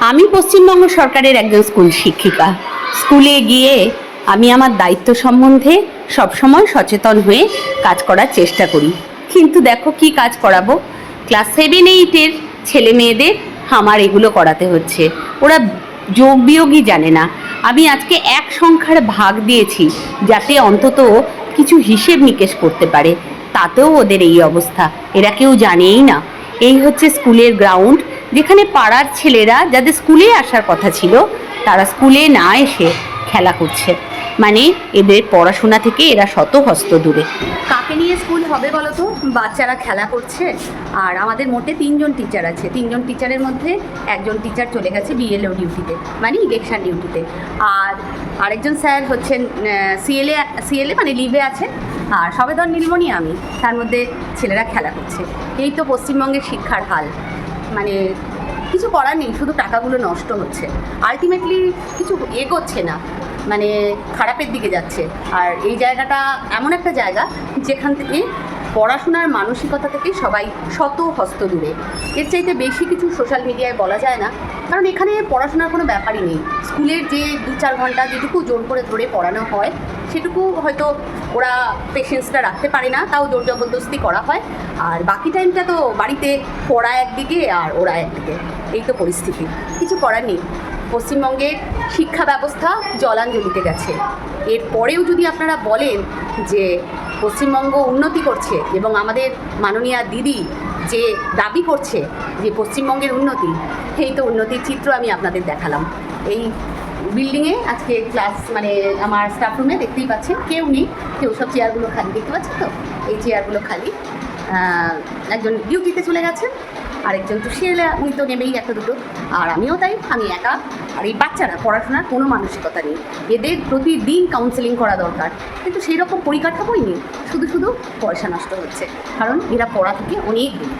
আমি পশ্চিমবঙ্গ সরকারের একজন স্কুল শিক্ষিকা। স্কুলে গিয়ে আমি আমার দায়িত্ব সম্বন্ধে সবসময় সচেতন হয়ে কাজ করার চেষ্টা করি। কিন্তু দেখো কি কাজ করাবো? ক্লাস সেভেন এইটের ছেলে মেয়েদের আমার এগুলো করাতে হচ্ছে। ওরা যোগ বিয়োগই জানে না। আমি আজকে এক সংখ্যার ভাগ দিয়েছি যাতে অন্তত কিছু হিসেব নিকেশ করতে পারে। তাতেও ওদের এই অবস্থা। এরা কেউ জানেই না। এই হচ্ছে স্কুলের গ্রাউন্ড যেখানে পাড়ার ছেলেরা যাদের স্কুলে আসার কথা ছিল, তারা স্কুলে না এসে খেলা করছে। মানে এদের পড়াশোনা থেকে এরা শত হস্ত দূরে। কাকে নিয়ে স্কুল হবে বলো তো? বাচ্চারা খেলা করছে আর আমাদের মোটে তিনজন টিচার আছে। তিনজন টিচারের মধ্যে একজন টিচার চলে গেছে বিএলও ডিউটিতে মানে ইলেকশন ডিউটিতে আর আরেকজন স্যার হচ্ছেন সিএলএ সিএলএ মানে লিভে আছে। আর সবেদন নীলমণি আমি, তার মধ্যে ছেলেরা খেলা করছে। এই তো পশ্চিমবঙ্গের শিক্ষার হাল। মানে কিছু করার নেই, শুধু টাকাগুলো নষ্ট হচ্ছে। আলটিমেটলি কিছু এগোচ্ছে না মানে খারাপের দিকে যাচ্ছে। আর এই জায়গাটা এমন একটা জায়গা যেখান থেকে পড়াশোনার মানসিকতা থেকে সবাই শত হস্ত দূরে। এর চাইতে বেশি কিছু সোশ্যাল মিডিয়ায় বলা যায় না, কারণ এখানে পড়াশোনার কোনো ব্যাপারই নেই। স্কুলের যে দু চার ঘণ্টা যেটুকু জোর করে ধরে পড়ানো হয় সেটুকু হয়তো ওরা পেশেন্সটা রাখতে পারে না, তাও জোর জবরদস্তি করা হয়। আর বাকি টাইমটা তো বাড়িতে পড়া একদিকে আর ওরা একদিকে। এই তো পরিস্থিতি। কিছু করার নেই। পশ্চিমবঙ্গের শিক্ষা ব্যবস্থা জলাঞ্জলিতে গেছে। এরপরেও যদি আপনারা বলেন যে পশ্চিমবঙ্গ উন্নতি করছে এবং আমাদের মাননীয়া দিদি যে দাবি করছে যে পশ্চিমবঙ্গের উন্নতি, সেই তো উন্নতির চিত্র আমি আপনাদের দেখালাম। এই বিল্ডিংয়ে আজকে ক্লাস মানে আমার স্টাফ রুমে দেখতেই পাচ্ছেন, কেউ নেই, কেউ সব চেয়ারগুলো খালি, দেখতে পাচ্ছেন তো? এই চেয়ারগুলো খালি। একজন ডিউটিতে চলে গেছেন, আরেকজন তো সেলে উনি তো নেবেই একটা দুটো। আর আমিও তাই, আমি একা। আর এই বাচ্চারা, পড়াশোনার কোনো মানসিকতা নেই। এদের প্রতিদিন কাউন্সেলিং করা দরকার। কিন্তু সেই রকম পরিকাঠামোই নেই। শুধু শুধু পয়সা নষ্ট হচ্ছে। কারণ এরা পড়া থেকে অনেক দূর।